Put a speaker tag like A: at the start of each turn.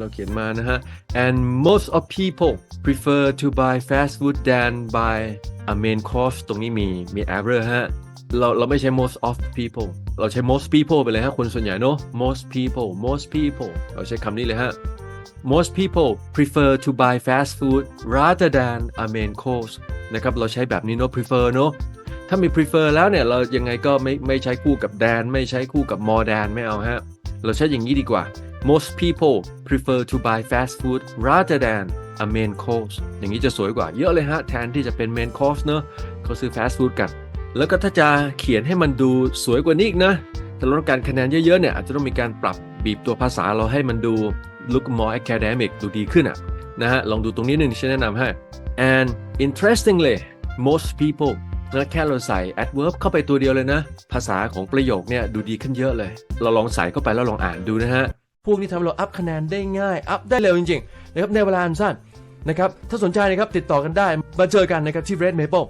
A: เราเขียนมานะฮะ and most of people prefer to buy fast food than buy a main course ตรงนี้มีมี error ฮะ เราเราไม่ใช้ most of people เราใช้ most people ไปเลยฮะ คนส่วนใหญ่เนอะ most people most people เราใช้คำนี้เลยฮะ most people prefer to buy fast food rather than a main course นะครับ เราใช้แบบนี้เนอะ prefer เนอะถ้ามี prefer แล้วเนี่ย เรายังไงก็ไม่ไม่ใช้คู่กับ than ไม่ใช้คู่กับ more than ไม่เอาฮะ เราใช้อย่างนี้ดีกว่า most people prefer to buy fast food rather than a main course อย่างนี้จะสวยกว่าเยอะเลยฮะ แทนที่จะเป็น main course เนอะเขาซื้อ fast food กัน แล้วก็ถ้าจะเขียนให้มันดูสวยกว่านี้อีกนะถ้าเราต้องการคะแนนเยอะๆเนี่ยอาจจะต้องมีการปรับบีบตัวภาษาเราให้มันดู look more academic ดูดีขึ้นอะนะฮะ ลองดูตรงนี้หนึ่งฉันแนะนำให้ and interestingly most people นะแค่เราใส่ adverb เข้าไปตัวเดียวเลยนะ ภาษาของประโยคเนี่ยดูดีขึ้นเยอะเลย เราลองใส่เข้าไปแล้วลองอ่านดูนะฮะ พวกนี้ทำให้เราอัพคะแนนได้ง่าย อัพได้เร็วจริงๆนะครับในเวลาอันสั้นนะครับถ้าสนใจนะครับติดต่อกันได้มาเจอกันนะครับที่ Red Maple